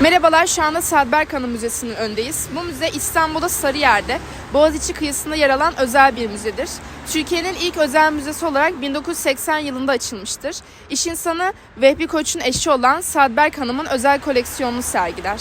Merhabalar, şu anda Sadberk Hanı Müzesi'nin önündeyiz. Bu müze İstanbul'da Sarıyer'de, Boğaziçi kıyısında yer alan özel bir müzedir. Türkiye'nin ilk özel müzesi olarak 1980 yılında açılmıştır. İş insanı Vehbi Koç'un eşi olan Sadberk Hanım'ın özel koleksiyonunu sergiler.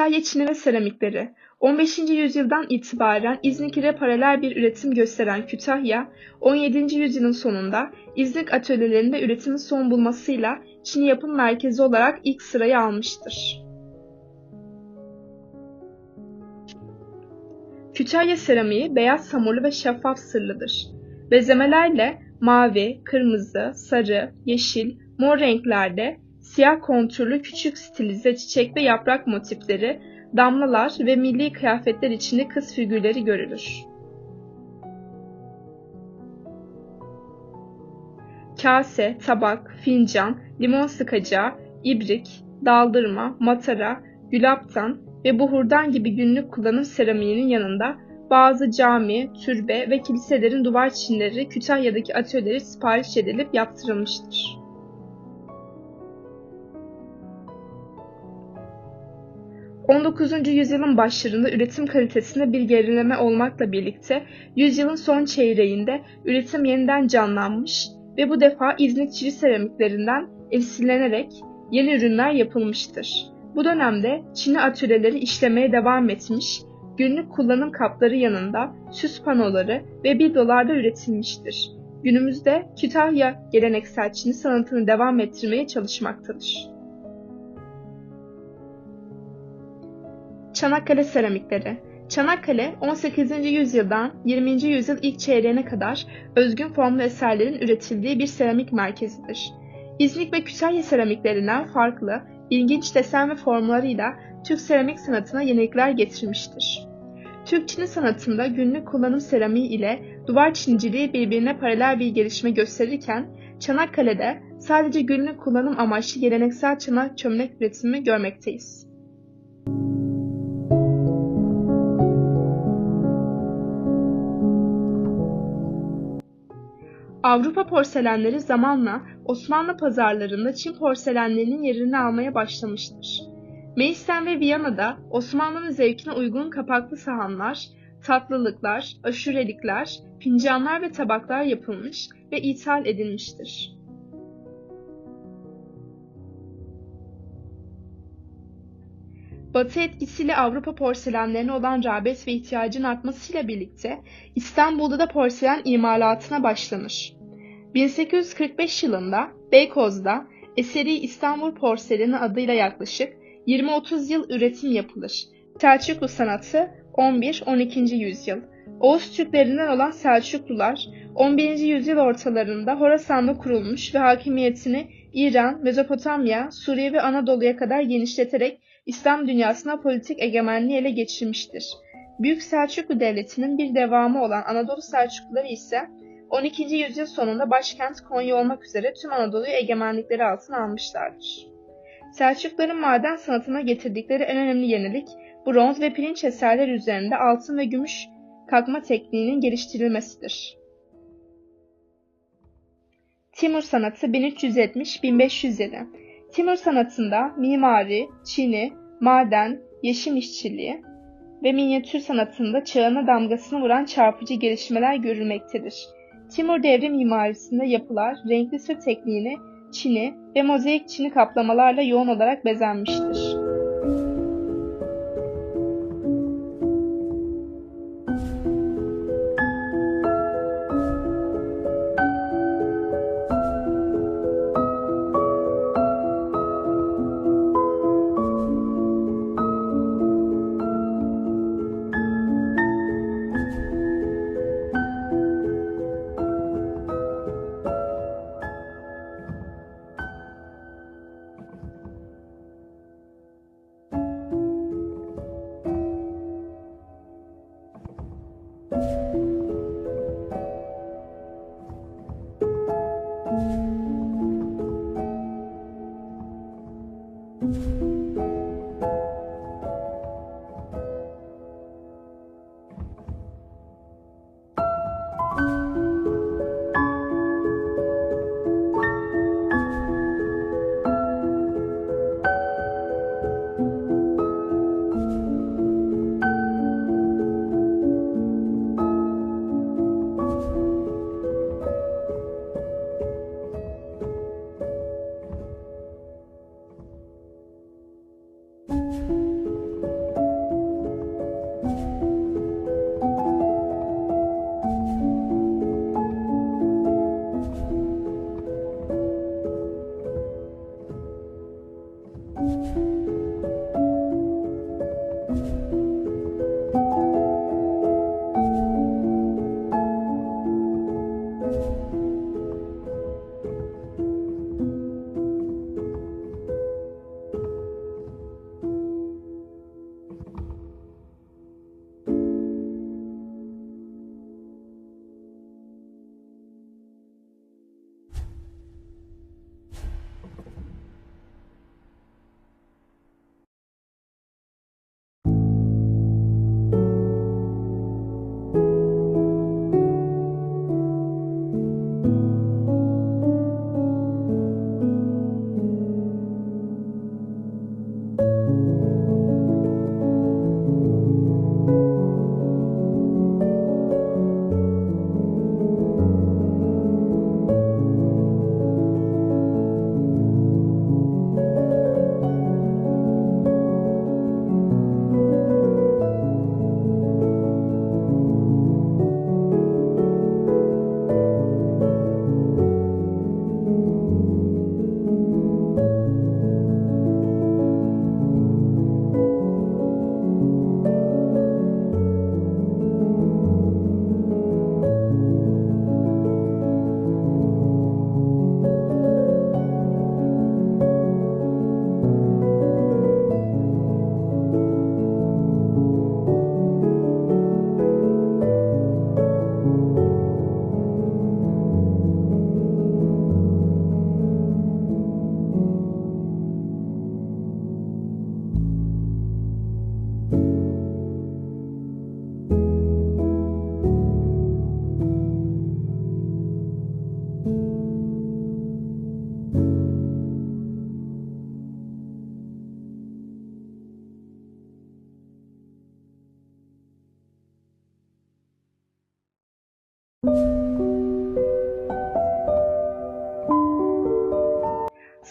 Kütahya Çini ve seramikleri 15. yüzyıldan itibaren İznik ile paralel bir üretim gösteren Kütahya, 17. yüzyılın sonunda İznik atölyelerinde üretimin son bulmasıyla Çin yapım merkezi olarak ilk sırayı almıştır. Kütahya seramiği beyaz hamurlu ve şeffaf sırlıdır. Bezemelerle mavi, kırmızı, sarı, yeşil, mor renklerde siyah konturlu küçük stilize çiçek ve yaprak motifleri, damlalar ve milli kıyafetler içinde kız figürleri görülür. Kase, tabak, fincan, limon sıkacağı, ibrik, daldırma, matara, gülaptan ve buhurdan gibi günlük kullanım seramiğinin yanında bazı cami, türbe ve kiliselerin duvar çinleri Kütahya'daki atölyeleri sipariş edilip yaptırılmıştır. 19. yüzyılın başlarında üretim kalitesinde bir gerileme olmakla birlikte yüzyılın son çeyreğinde üretim yeniden canlanmış ve bu defa İznik çivi seramiklerinden esinlenerek yeni ürünler yapılmıştır. Bu dönemde Çinli atölyeleri işlemeye devam etmiş, günlük kullanım kapları yanında süs panoları ve biblolarda üretilmiştir. Günümüzde Kütahya geleneksel Çinli sanatını devam ettirmeye çalışmaktadır. Çanakkale seramikleri Çanakkale 18. yüzyıldan 20. yüzyıl ilk çeyreğine kadar özgün formlu eserlerin üretildiği bir seramik merkezidir. İznik ve Kütahya seramiklerinden farklı, ilginç desen ve formlarıyla Türk seramik sanatına yenilikler getirmiştir. Türk Çini sanatında günlük kullanım seramiği ile duvar çiniciliği birbirine paralel bir gelişme gösterirken Çanakkale'de sadece günlük kullanım amaçlı geleneksel çanak çömlek üretimi görmekteyiz. Avrupa porselenleri zamanla Osmanlı pazarlarında Çin porselenlerinin yerini almaya başlamıştır. Meissen ve Viyana'da Osmanlı'nın zevkine uygun kapaklı sahanlar, tatlılıklar, aşurelikler, fincanlar ve tabaklar yapılmış ve ithal edilmiştir. Batı etkisiyle Avrupa porselenlerine olan rağbet ve ihtiyacın artmasıyla birlikte İstanbul'da da porselen imalatına başlanır. 1845 yılında Beykoz'da eseri İstanbul Porseleni adıyla yaklaşık 20-30 yıl üretim yapılır. Selçuklu sanatı 11-12. yüzyıl. Oğuz Türklerinden olan Selçuklular 11. yüzyıl ortalarında Horasan'da kurulmuş ve hakimiyetini İran, Mezopotamya, Suriye ve Anadolu'ya kadar genişleterek İslam dünyasına politik egemenliği ele geçirmiştir. Büyük Selçuklu Devleti'nin bir devamı olan Anadolu Selçukluları ise 12. yüzyıl sonunda başkent Konya olmak üzere tüm Anadolu'yu egemenlikleri altına almışlardır. Selçukluların maden sanatına getirdikleri en önemli yenilik, bronz ve pirinç eserler üzerinde altın ve gümüş kakma tekniğinin geliştirilmesidir. Timur sanatı 1370-1507 Timur sanatında mimari, çini, maden, yeşim işçiliği ve minyatür sanatında çağına damgasını vuran çarpıcı gelişmeler görülmektedir. Timur devri mimarisinde yapılar renkli sır tekniğini, çini ve mozaik çini kaplamalarla yoğun olarak bezenmiştir.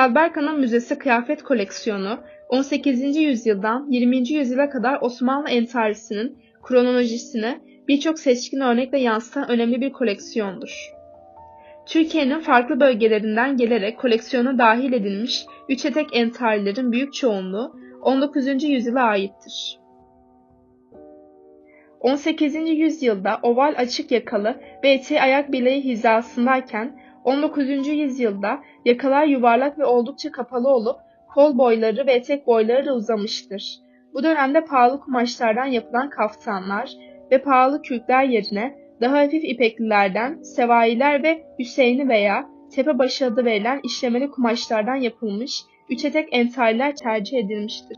Salberkan'ın müzesi kıyafet koleksiyonu 18. yüzyıldan 20. yüzyıla kadar Osmanlı entarisinin kronolojisini birçok seçkin örnekle yansıtan önemli bir koleksiyondur. Türkiye'nin farklı bölgelerinden gelerek koleksiyona dahil edilmiş üç etek entarilerin büyük çoğunluğu 19. yüzyıla aittir. 18. yüzyılda oval açık yakalı ve eteği ayak bileği hizasındayken 19. yüzyılda yakalar yuvarlak ve oldukça kapalı olup kol boyları ve etek boyları da uzamıştır. Bu dönemde pahalı kumaşlardan yapılan kaftanlar ve pahalı kürkler yerine daha hafif ipeklilerden, sevailer ve hüseyni veya tepebaşı adı verilen işlemeli kumaşlardan yapılmış üç etek entariler tercih edilmiştir.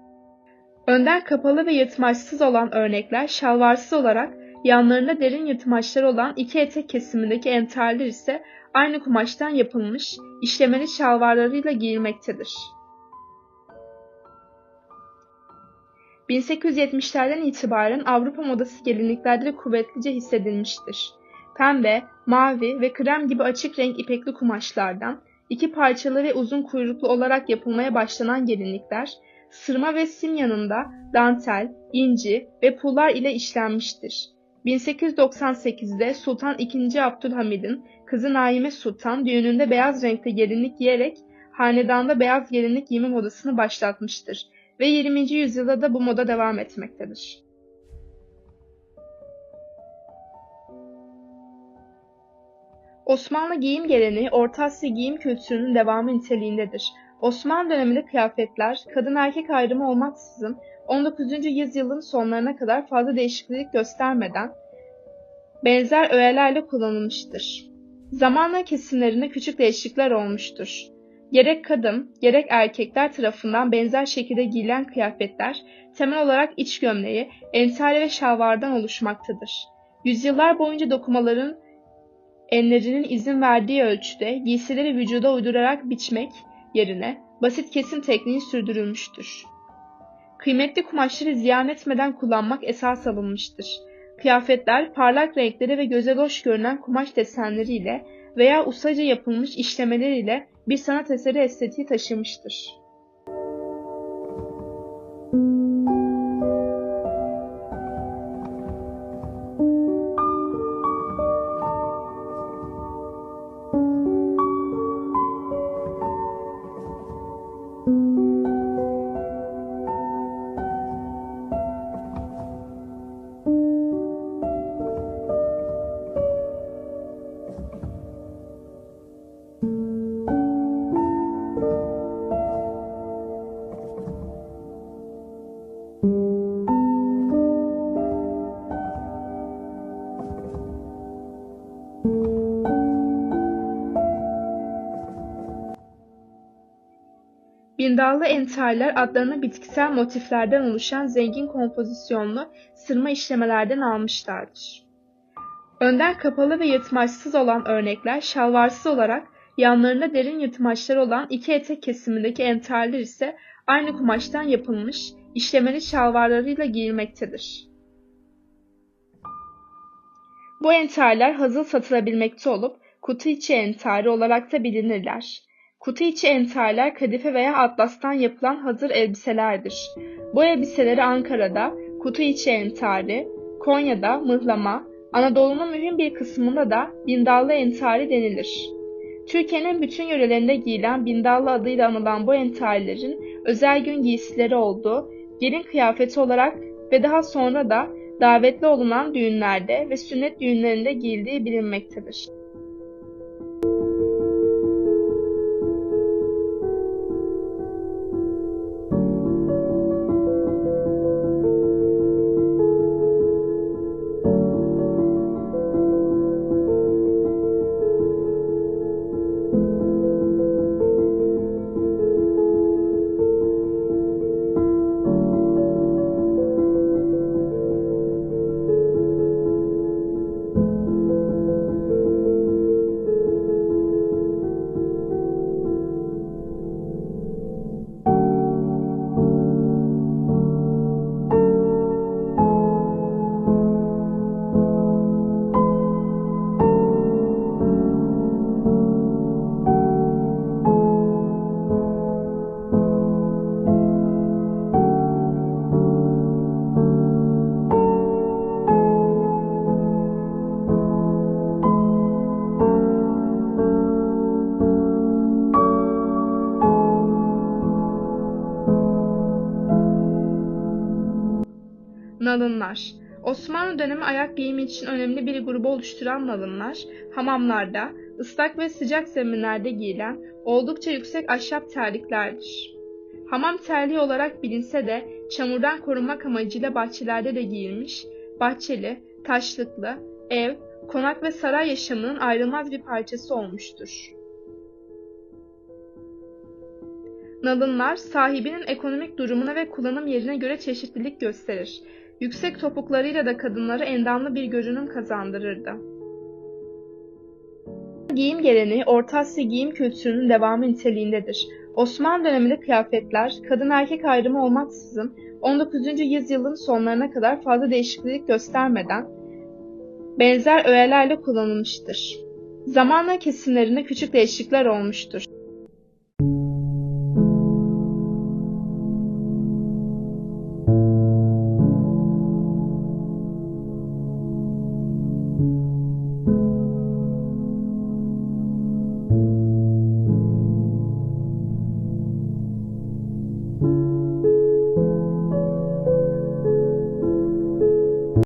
Önden kapalı ve yırtmaçsız olan örnekler şalvarsız olarak yanlarında derin yırtmaçları olan iki etek kesimindeki entariler ise aynı kumaştan yapılmış işlemeli şalvarlarıyla giyilmektedir. 1870'lerden itibaren Avrupa modası gelinliklerde de kuvvetlice hissedilmiştir. Pembe, mavi ve krem gibi açık renk ipekli kumaşlardan iki parçalı ve uzun kuyruklu olarak yapılmaya başlanan gelinlikler, sırma ve sim yanında dantel, inci ve pullar ile işlenmiştir. 1898'de Sultan II. Abdülhamid'in kızı Naime Sultan düğününde beyaz renkte gelinlik giyerek hanedanda beyaz gelinlik giyme modasını başlatmıştır ve 20. yüzyılda da bu moda devam etmektedir. Osmanlı giyim geleneği Orta Asya giyim kültürünün devamı niteliğindedir. Osmanlı döneminde kıyafetler, kadın erkek ayrımı olmaksızın 19. yüzyılın sonlarına kadar fazla değişiklik göstermeden benzer öğelerle kullanılmıştır. Zamanla kesimlerinde küçük değişiklikler olmuştur. Gerek kadın, gerek erkekler tarafından benzer şekilde giyilen kıyafetler temel olarak iç gömleği, entari ve şalvardan oluşmaktadır. Yüzyıllar boyunca dokumaların enlerinin izin verdiği ölçüde giysileri vücuda uydurarak biçmek yerine basit kesim tekniği sürdürülmüştür. Kıymetli kumaşları ziyan etmeden kullanmak esas alınmıştır. Kıyafetler parlak renkleri ve göze hoş görünen kumaş desenleriyle veya ustaca yapılmış işlemeleriyle bir sanat eseri estetiği taşımıştır. Bindallı entarlar adlarını bitkisel motiflerden oluşan zengin kompozisyonlu sırma işlemelerden almışlardır. Önden kapalı ve yırtmaçsız olan örnekler şalvarsız olarak yanlarında derin yırtmaçlar olan iki etek kesimindeki entarlar ise aynı kumaştan yapılmış işlemeli şalvarlarıyla giyilmektedir. Bu entarlar hazır satılabilmekte olup kutu içi entari olarak da bilinirler. Kutu içi entarler kadife veya atlastan yapılan hazır elbiselerdir. Bu elbiseleri Ankara'da kutu içi entari, Konya'da mıhlama, Anadolu'nun mühim bir kısmında da bindallı entari denilir. Türkiye'nin bütün yörelerinde giyilen bindallı adıyla anılan bu entarilerin özel gün giysileri olduğu, gelin kıyafeti olarak ve daha sonra da davetli olunan düğünlerde ve sünnet düğünlerinde giyildiği bilinmektedir. Nalınlar Osmanlı dönemi ayak giyimi için önemli bir grubu oluşturan nalınlar, hamamlarda, ıslak ve sıcak zeminlerde giyilen oldukça yüksek ahşap terliklerdir. Hamam terliği olarak bilinse de çamurdan korunmak amacıyla bahçelerde de giyilmiş, bahçeli, taşlıklı, ev, konak ve saray yaşamının ayrılmaz bir parçası olmuştur. Nalınlar, sahibinin ekonomik durumuna ve kullanım yerine göre çeşitlilik gösterir. Yüksek topuklarıyla da kadınlara endamlı bir görünüm kazandırırdı. Giyim geleneği Orta Asya giyim kültürünün devamı niteliğindedir. Osmanlı döneminde kıyafetler, kadın erkek ayrımı olmaksızın 19. yüzyılın sonlarına kadar fazla değişiklik göstermeden benzer öğelerle kullanılmıştır. Zamanla kesimlerinde küçük değişiklikler olmuştur.